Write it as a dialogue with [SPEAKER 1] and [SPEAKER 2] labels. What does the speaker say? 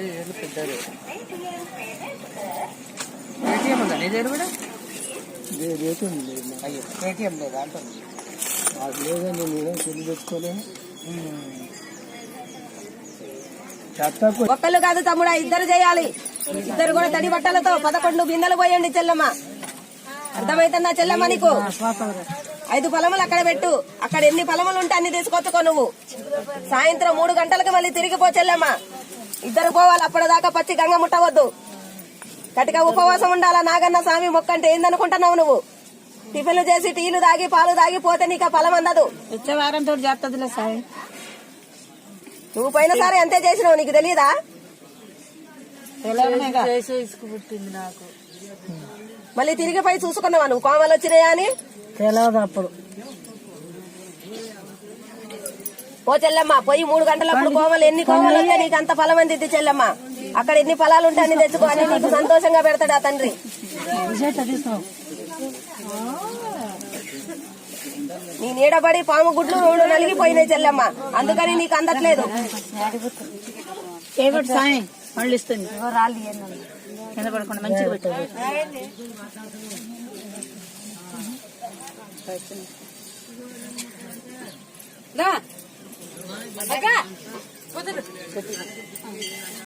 [SPEAKER 1] మరి ఏళ్ళు పేటిఎం ఉందా? కూడా?
[SPEAKER 2] లేదు.
[SPEAKER 1] అయ్యో పేటిఎం లేదా? అంటుంది.
[SPEAKER 2] నాకు లేదండి నేను చెల్లి
[SPEAKER 3] ఒక్కళ్ళు కాదు తమ్ముడా ఇద్దరు చేయాలి. ఇద్దరు కూడా తడి బట్టలతో పదకొండు బిందెలు పోయండి చెల్లమ్మ. అర్థమైతుందా చెల్లమ్మ నీకు? ఐదు పొలములు అక్కడ పెట్టు. అక్కడ ఎన్ని పొలములు ఉంటే అన్ని తీసుకొచ్చుకో నువ్వు. సాయంత్రం మూడు గంటలకు మళ్ళీ తిరిగిపో చెల్లమ్మ. ఇద్దరు పోవాలి అప్పటిదాకా పచ్చి గంగ ముట్టవద్దు. కటిక ఉపవాసం ఉండాలా? నాగన్న స్వామి మొక్కంటే ఏందనుకుంటున్నావు నువ్వు? టిఫిన్లు చేసి టీలు తాగి పాలు తాగి పోతే నీకు ఆ ఫలం అందదు.
[SPEAKER 4] వచ్చే వారంతో చేస్తుందిలే సాయి.
[SPEAKER 3] నువ్వు పోయినసారి అంతే చేసినావు నీకు తెలియదా
[SPEAKER 4] తెలియదుగా.
[SPEAKER 1] చేసే ఇసుకు పుట్టింది నాకు.
[SPEAKER 3] మళ్ళీ తిరిగి పోయి చూసుకున్నావా నువ్వు? కోమలు వచ్చినాయా అని?
[SPEAKER 4] తెలియదు అప్పుడు.
[SPEAKER 3] ఓ చెల్లమ్మ పోయి మూడు గంటలప్పుడు కోమలు ఎన్ని కోమలు వస్తే నీకు అంత ఫలం అందిద్ది చెల్లమ్మ. అక్కడ ఎన్ని ఫలాలు ఉంటే అన్ని తెచ్చుకో అని నీకు సంతోషంగా పెడతాడు ఆ తండ్రి. నీ నీడబడి పాము గుడ్లు రెండు నలిగిపోయినాయి చెల్లమ్మ. అందుకని నీకు అందట్లేదు.
[SPEAKER 4] సాయి? మళ్ళీ ఇస్తుంది. కింద పడకుండా మంచిగా పెట్టారు